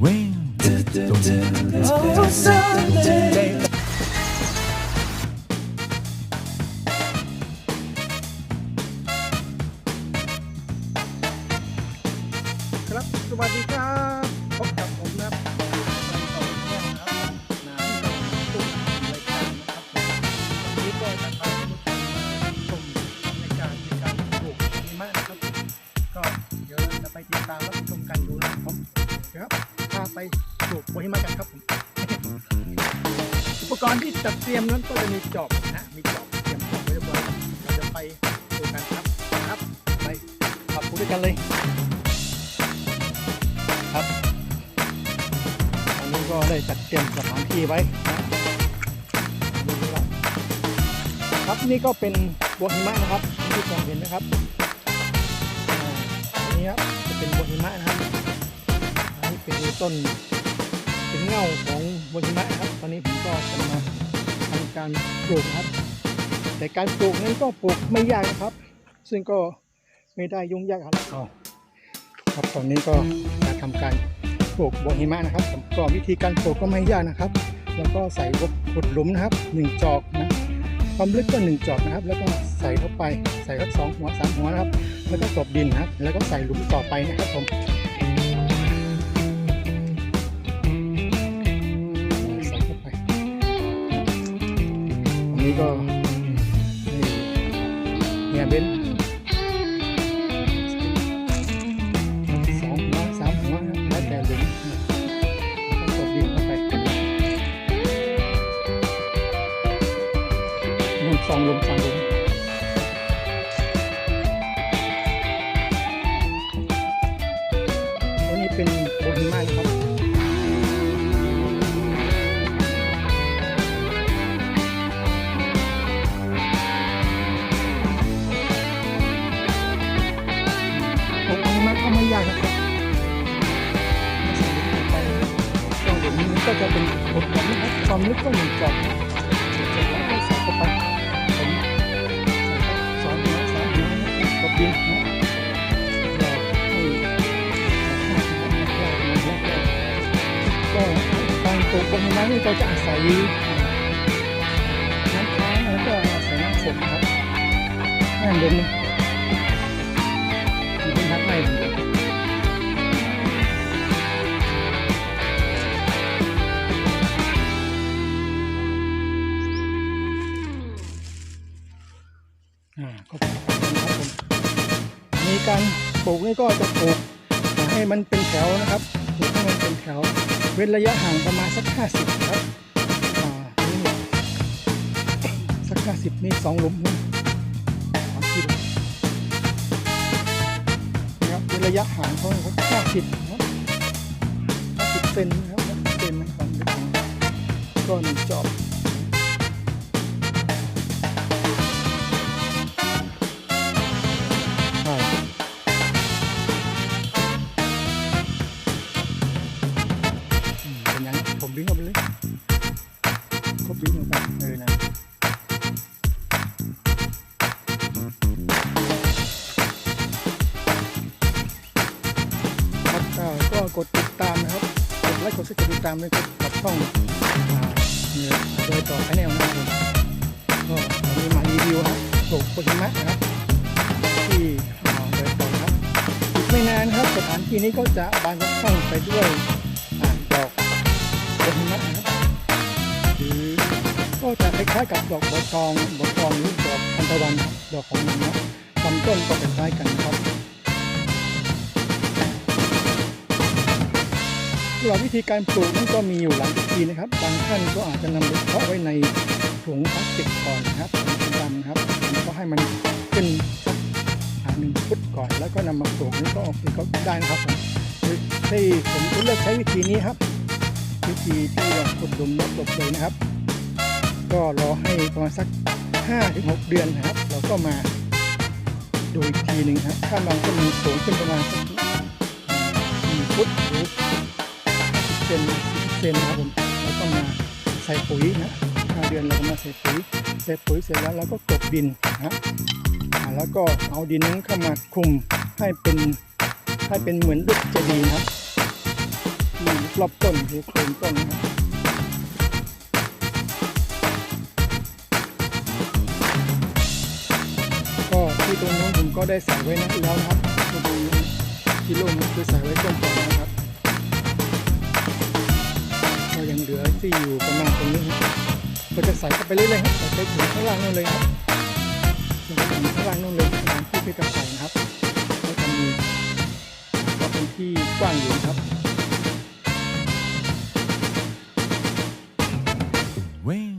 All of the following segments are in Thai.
rain. Oh, sun. ไปปลูกหิมะกันครับผมอุปกรณ์ที่จัดเตรียมนั้นก็จะมีจอบนะมีจอบเตรียมจอบไว้เรียบร้อยเราจะไปดูกันครับครับไปขับปลูกด้วยกันเลย ครับอันนี้ก็ได้จัดเตรียมสถานที่ไว้นะดูครับครับนี่ก็เป็นบัวหิมะนะครับที่ผมเห็นนะครับอันนี้ครับจะเป็นบัวหิมะนะครับ ต้นเป็นเงาของบัวหิมะนะครับ ตอนนี้ผมก็จะมาทำการปลูกนะครับ แต่การปลูกนั้นก็ปลูกไม่ยากนะครับ ซึ่งก็ไม่ได้ยุ่งยากครับครับตอนนี้ก็จะทำการปลูกบัวหิมะนะครับก็วิธีการปลูกก็ไม่ยากนะครับ แล้วก็ใส่ขุดหลุมนะครับหนึ่งจอกนะความลึกก็หนึ่งจอกนะครับ แล้วก็ใส่เข้าไปใส่ก็สองหัวสามหัวนะครับ แล้วก็กลบดินนะครับ แล้วก็ใส่หลุมต่อไปนะครับผม นี้ก็เนี่ยเบนสองหัวสามหัวแล้วแต่หลุมต้องกดดินเข้าไปหลุมสองหลุมสามหลุม ก็จะเป็นบทของนะครับความลึกก็หนึ่งจอบเสร็จแล้วก็ใส่เข้าไปผมใส่เข้าสองหัวสามหัวกดดินนะเราให้ก็การปลูกบนไม้นี่ก็จะอาศัยน้ำค้างแล้วก็อาศัยน้ำฝนครับนั่นเดินมันเป็น ปลูกนี่ก็จะปลูกให้มันเป็นแถวนะครับปลูกให้มันเป็นแถว เว้นระยะห่างประมาณสักห้าสิบครับอ่านี่สักห้าสิบนี่สองหลุมนะสามสิบนะครับเว้นระยะห่างเขาสักห้าสิบนะครับห้าสิบเซนนะครับเซนนะครับกของก็หนึ่งจอบ ก็กดติดตามนะครับ กดไลค์กดแชร์กดติดตามเลยครับกับช่องเนี่ยโดยต่อชแนลนะครับก็วันนี้มารีวิวครับปลูกโคชิมะนะครับที่โดยตรงครับอีกไม่นานครับสถานที่นี้ก็จะบานสะพรั่งไปด้วยดอกดอกหิมะนะครับหรือก็จะคล้ายๆกับดอกบัวทองบัวทองหรือดอกทันตะวันดอกของมันนะลำต้นก็จะคล้ายกันครับ หรับวิธีการปลูกนั้นก็มีอยู่หลายวิธีนะครับ บางท่านก็อาจจะนำไปเพาะไว้ในถุงพลาสติกก่อนนะครับถุงสีดำนะครับแล้วก็ให้มันขึ้นสักหนึ่งฟุตก่อน แล้วก็นำมาปลูกนี่ก็โอเคก็ได้นะครับที่ผมเลือกใช้วิธีนี้ครับ วิธีที่เราขุดหลุมแล้วปลูกเลยนะครับ ก็รอให้ประมาณสัก5ถึง6เดือนนะครับ เราก็มาดูอีกทีหนึ่งครับถ้ามันก็มีสูงขึ้นประมาณสัก1ฟุตหรื เซนเซนนะครับผมเราก็มาใส่ปุ๋ยนะ5เดือนเราก็มาใส่ปุ๋ยใส่ปุ๋ยเสร็จแล้วเราก็กบดินนะแล้วก็เอาดินนั้นเข้ามาคลุมให้เป็นให้เป็นเหมือนลูกเจดีย์นะครับที่รอบต้นที่โคนต้นนะก็ที่ตรงนู้นผมก็ได้ใส่ไว้นะแล้วนะครับที่ตรงนี้ที่ร่มคือใส่ไว้ต้นก่อนนะ ก็ยังเหลือที่อยู่ประมาณตรงนี้ครับก็จะใส่เข้าไปเรื่อยๆครับใส่ไปถึงข้างล่างนู่นเลยครับถึงข้างล่างนู่นเลยทางที่พี่กระใส่นะครับแล้วก็มีก็เป็นที่กว้างอยู่นครับ Wing,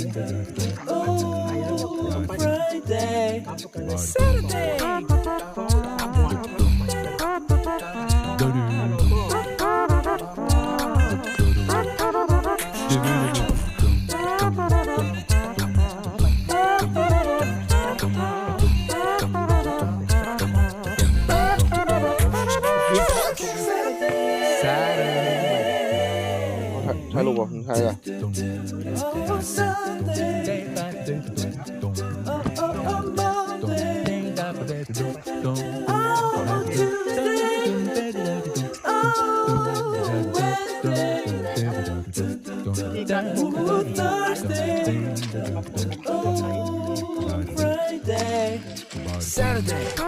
Oh, Friday. Saturday. 가야. Saturday.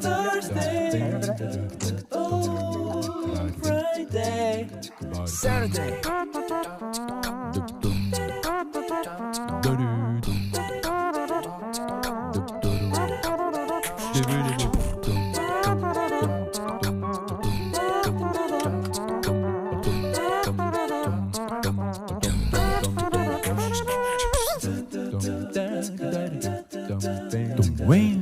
Thursday. Oh, Friday. Saturday. Wing,